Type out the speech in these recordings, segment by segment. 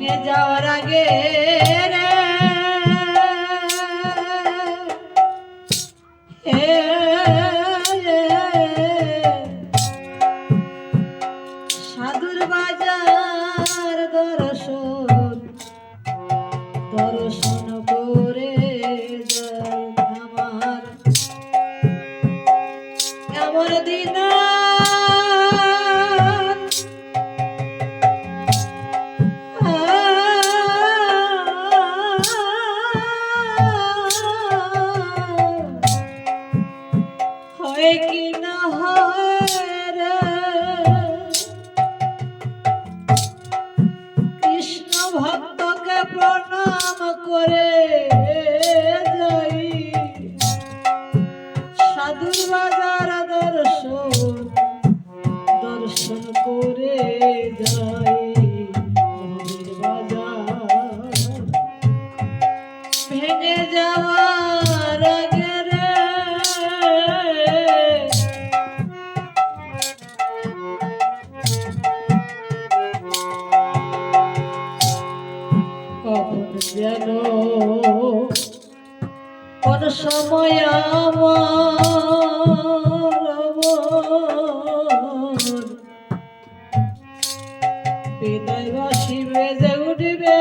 ভেঙে যাওয়ার আগে সাধুর বাজার দর্শন দর্শন করে আমার। দিন করে সময় আমার বিদায় বাসি বেজে উঠবে।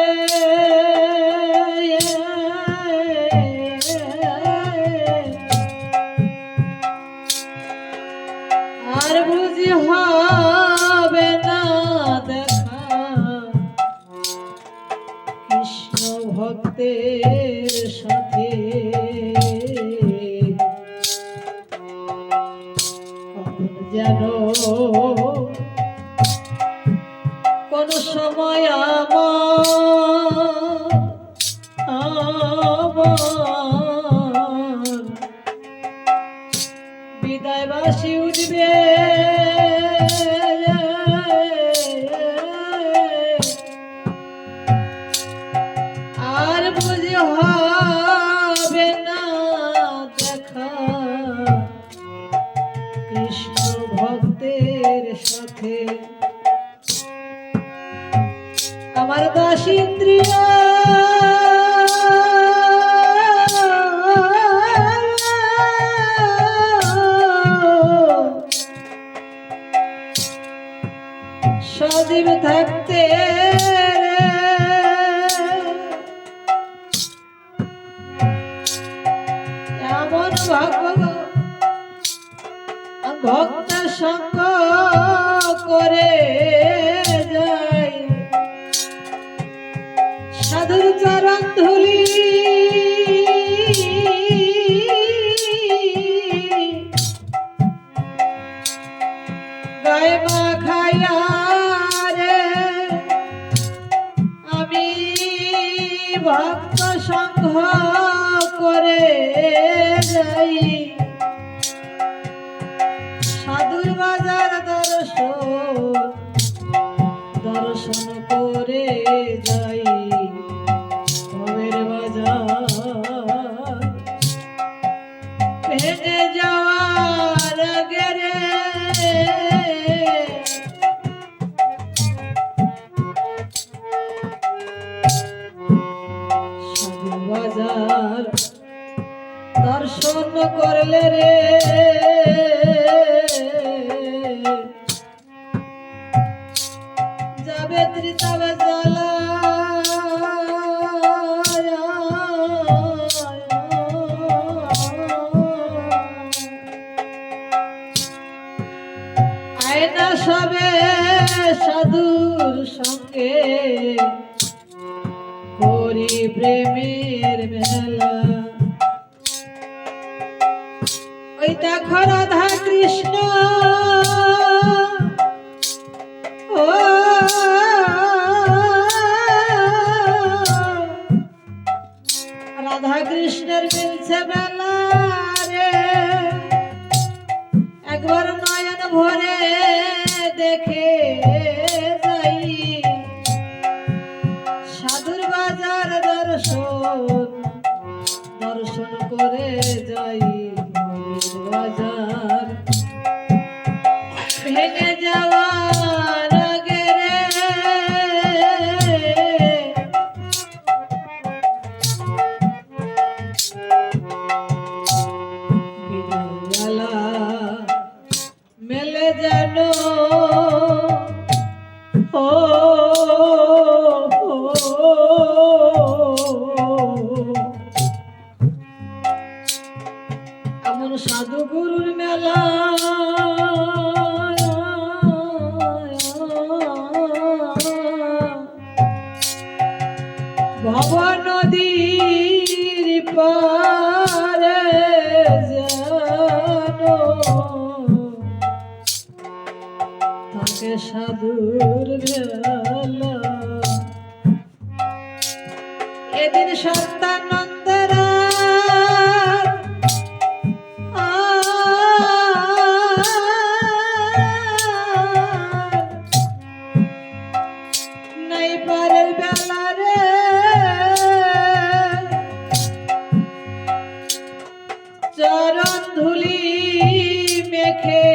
আর বুঝি হবে যেন। কোন সময় আমার আমার আমার সজীব থাকতে এমন ভগব ভক্ত সঙ্গ করে ধুলি বাজার দর্শন করলে রে। যাবে ত্রিতাবে জ্বালা আয়না সবে সাধুর সঙ্গে করি প্রেমের মেলা। ওই দেখো রাধা কৃষ্ণ দর্শন করে যাই বাজার থাকে সাধুর এদিন সন্তান নন্দরা নাই পারের বেলা রে। চরণ ধুলি মেখে